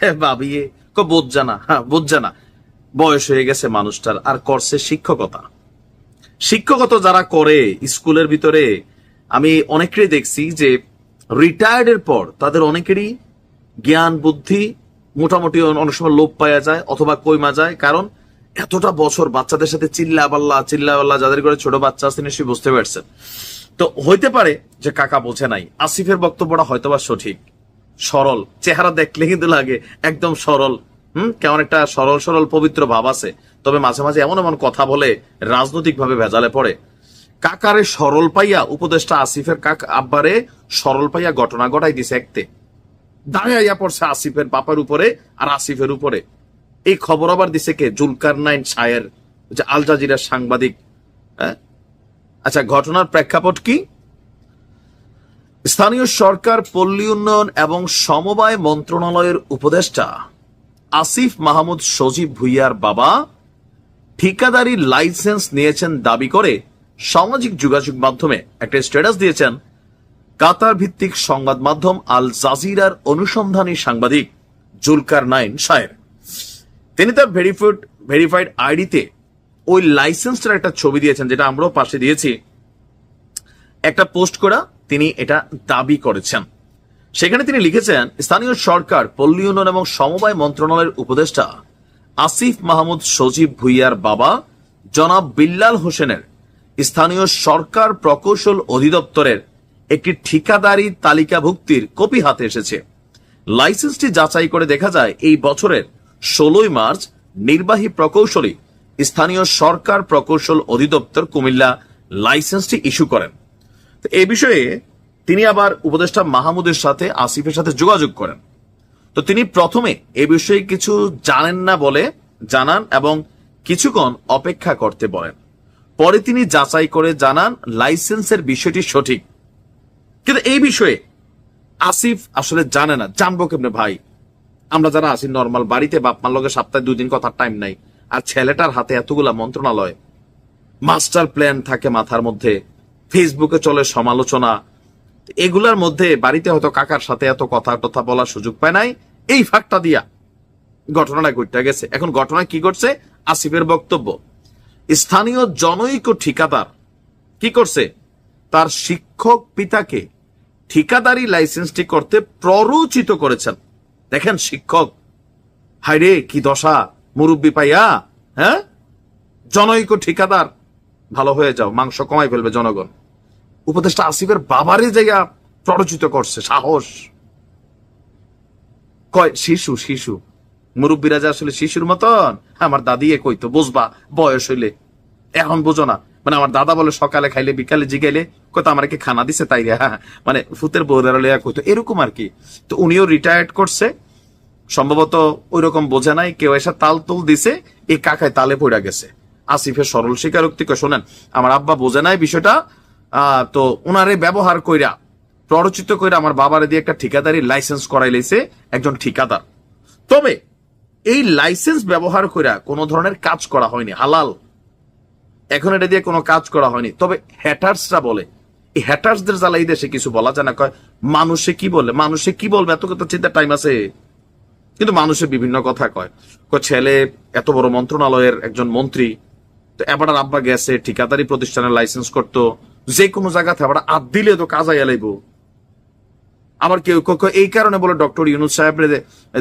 হ্যাঁ ভাবিয়ে ক বোঝা না হ্যাঁ বোঝা না। বয়স হয়ে গেছে মানুষটার, আর করছে শিক্ষকতা। শিক্ষকতা যারা করে স্কুলের ভিতরে, আমি অনেকেরই দেখছি যে রিটায়ার্ডের পর তাদের অনেকেরই জ্ঞান, বুদ্ধি মোটামুটি অনেক সময় লোপ পাওয়া যায় অথবা কইমা যায়। কারণ এতটা বছর বাচ্চাদের সাথে চিল্লা পাল্লা চিল্লা পাল্লা যাদের করে ছোট বাচ্চা আছে, নিশ্চয়ই বুঝতে পারছেন। তো হইতে পারে যে কাকা বোঝে নাই। আসিফের বক্তব্যটা হয়তোবা সঠিক। সরল। চেহারা দেখলে কিন্তু লাগে, একদম সরল। হুম? কেমন একটা সরল সরল, পবিত্র ভাব আছে। তবে মাঝে মাঝে এমন এমন কথা বলে রাজনৈতিক ভাবে ভেজালে পড়ে। কাকারে সরল পাইয়া উপদেষ্টা আসিফের কাক আব্বারে সরল পাইয়া ঘটনা ঘটাই দিছে একতে। দাঁড়াইয়া পড়ছে আসিফের বাপার উপরে আর আসিফের উপরে। এই খবর আবার দিছে কে? জুলকার নাইন শায়ের, যে আল জাজিরার সাংবাদিক। হ্যাঁ? আচ্ছা ঘটনার প্রেক্ষাপট কি? স্থানীয় সরকার, পল্লী উন্নয়ন এবং সমবায় মন্ত্রণালয়ের উপদেষ্টা আসিফ মাহমুদ সজীব ভুইয়ার বাবা ঠিকাদারি লাইসেন্স নিয়েছেন দাবি করে সামাজিক যোগাযোগ মাধ্যমে একটা স্ট্যাটাস দিয়েছেন কাতার ভিত্তিক সংবাদ মাধ্যম আল জাজিরার অনুসন্ধানী সাংবাদিক জুলকার নাইন শায়ের। তিনি তার ভেরিফাইড ভেরিফাইড আইডিতে ওই লাইসেন্সটার একটা ছবি দিয়েছেন, যেটা আমরাও পাশে দিয়েছি। একটা পোস্ট করা তিনি এটা দাবি করেছেন। সেখানে তিনি লিখেছেন, স্থানীয় সরকার, পল্লী উন্নয়ন এবং সমবায় মন্ত্রণালয়ের উপদেষ্টা আসিফ মাহমুদ সজীব ভুইয়ার বাবা, জনাব বিল্লাল হোসেনের স্থানীয় সরকার প্রকৌশল অধিদপ্তরের একটি ঠিকাদারি তালিকাভুক্তির কপি হাতে এসেছে। লাইসেন্সটি যাচাই করে দেখা যায়, এই বছরের ষোলোই মার্চ নির্বাহী প্রকৌশলী স্থানীয় সরকার প্রকৌশল অধিদপ্তর কুমিল্লা লাইসেন্সটি ইস্যু করেন। এই বিষয়ে তিনি আবার উপদেষ্টা মাহমুদের সাথে, আসিফের সাথে যোগাযোগ করেন। তো তিনি প্রথমে এ বিষয়ে কিছু জানেন না বলে জানান এবং কিছুক্ষণ অপেক্ষা করতে বলেন। পরে তিনি যাচাই করে জানান লাইসেন্সের বিষয়টি সঠিক। কিন্তু এই বিষয়ে আসিফ আসলে জানে না। জানব কেমনে ভাই? আমরা যারা আছি নর্মাল বাড়িতে বাপ মার লগে সপ্তাহে দুই দিন কথার টাইম নাই। আর ছেলেটার হাতে এতগুলা মন্ত্রণালয়। মাস্টার প্ল্যান থাকে মাথার মধ্যে। ফেসবুকে চলে সমালোচনা, এগুলার মধ্যে বাড়িতে হয়তো কাকার সাথে এত কথা টথা বলার সুযোগ পায় নাই, এই ফাঁকটা দিয়া ঘটনাটা ঘটতে গেছে। এখন ঘটনা কি করছে আসিফের বক্তব্য। স্থানীয় জনৈক ঠিকাদার কি করছে? তার শিক্ষক পিতাকে ঠিকাদারি লাইসেন্সটি করতে প্ররোচিত করেছেন। দেখেন শিক্ষক। হাইরে কি দশা, মুরব্বী পাইয়া হ্যাঁ? জনৈক ঠিকাদার। ভালো হয়ে যাও, মাংস কমাই ফেলবে জনগণ। উপদেষ্টা আসিফের বাবারে জায়গা প্ররোচিত করছে, সাহস। কয়, শিশু শিশু। মুরব্বীরা যে আসলে শিশুর মতন, আমার দাদি এ কইতো বুঝবা, বয়স হইলে। এখন বুঝো না মানে আমার দাদা বলে সকালে খাইলে, বিকালে জিগাইলে কত আমার কি খানা দিছে তাই হ্যাঁ মানে ফুতের বৌদারা কইতো, এরকম আর কি। তো উনিও রিটায়ার্ড করছে, সম্ভবত ওই রকম বোঝে নাই, কেউ এসে তাল তুল দিছে, এই কাকায় তালে পড়া গেছে। আসিফের সরল স্বীকারোক্তি শোনেন, আমার আব্বা বোঝে নাই বিষয়টা তো উনারে ব্যবহার কইরা, প্ররোচিত কইরা আমার বাবারে দিয়ে একটা ঠিকাদারি লাইসেন্স করাই লাইছে একজন ঠিকাদার। তবে, এই লাইসেন্স ব্যবহার কইরা কোনো ধরনের কাজ করা হয়নি, হালাল। এখন এটা দিয়ে কোনো কাজ করা হয়নি। তবে হ্যাটার্সরা বলে, এই হ্যাটার্সদের জ্বালাই দেশে কিছু বলা যায় না, কয়, মানুষে কি বলে মানুষে কি বলবে? এত কথা চিন্তা টাইম আছে। কিন্তু মানুষে বিভিন্ন কথা কয়। কয়, ছেলে, এত বড় মন্ত্রণালয়ের একজন মন্ত্রী, তো এবার আব্বা গেছে, ঠিকাদারি প্রতিষ্ঠানের লাইসেন্স করতো। যে কোনো জায়গাতে আবার আদ দিলে তো কাজ আইয়া লাইব। আবার কেউ কেউ এই কারণে বলে ডক্টর ইউনুস সাহেব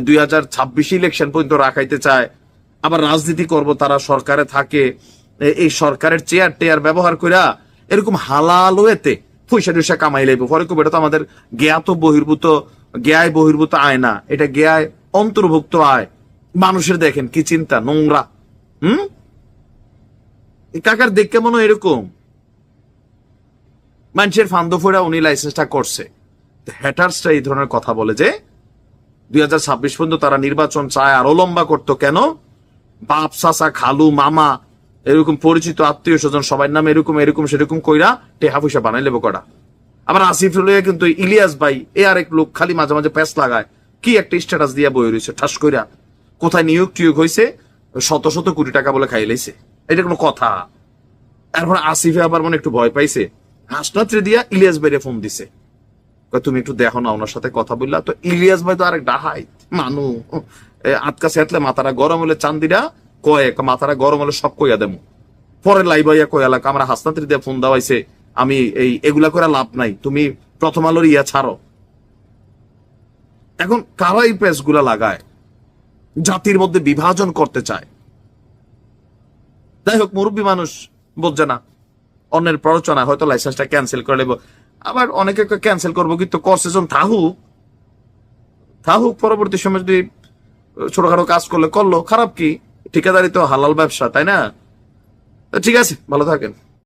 দুই হাজার ছাব্বিশ ইলেকশন পর্যন্ত রাখাইতে চায়, আবার রাজনীতি করব, তারা সরকারে থাকে এই সরকারের চেয়ার টেয়ার ব্যবহার কইরা এরকম হালাল ওয়েতে পয়সা টুসা কামাই লাইব। পরে খুব এটা তো আমাদের জ্ঞাত বহির্ভূত, জ্ঞায় বহির্ভূত আয় না, এটা জ্ঞায় অন্তর্ভুক্ত আয়। মানুষের দেখেন কি চিন্তা, নোংরা। হুম? কাকার দেখতে মনে এরকম। মানুষের ফান্দ ফোড়া উনি লাইসেন্সটা করছে। হ্যাটার্সটা এই ধরনের কথা বলে যে, দুই হাজার ছাব্বিশ পর্যন্ত তারা নির্বাচন চায় আরও লম্বা করতো কেন? বাপ, চাচা, খালু, মামা, এরকম পরিচিত আত্মীয় স্বজন, সবার নামে এরকম এরকম, সেরকম কইরা টেহা পয়সা বানাই লেবো কটা। আবার আসিফ লইয়া কিন্তু ইলিয়াস ভাই, এ আরেক লোক খালি মাঝে মাঝে প্যাস লাগায়। কি একটা স্ট্যাটাস দিয়া বই রয়েছে ঠাস কইরা। কোথায় নিয়োগ টিয়োগ হয়েছে শত শত কোটি টাকা বলে খাই লাইছে। এটা কোনো কথা। এরপর আসিফে আবার মানে একটু ভয় পাইছে। হাসনাত্রে দিয়া ইলিয়াস ভাইরে ফোন দিছে। তুমি একটু দেখো না, ওনার সাথে কথা বললা। তো ইলিয়াস ভাই তো আরেক ডাহাইত মানু। আটকা সেটলে মাথাটা গরম হলে চান্দিরা কয়ে মাথাটা গরম হলে সব কইয়া দেবো। পরে লাইভ আইয়া কই এলাকা, আমরা হাসনাত্রী দিয়ে ফোন দেওয়াইছে, আমি এই, এগুলা করে লাভ নাই, তুমি প্রথম আলোর ইয়া ছাড়ো। এখন কারা এই প্রেসগুলা লাগায়? জাতির মধ্যে বিভাজন করতে চায়। যাই হোক, মুরব্বী মানুষ বুঝছে না। অন্যের প্ররোচনা, হয়তো লাইসেন্সটা ক্যান্সেল করে নেব। আবার অনেকে ক্যান্সেল করব কিন্তু কর্সেজন থাহুক থাহুক পরবর্তী সময় যদি ছোটখাটো কাজ করলে, করল, খারাপ কি? ঠিকাদারি তো হালাল ব্যবসা, তাই না? ঠিক আছে, ভালো থাকেন।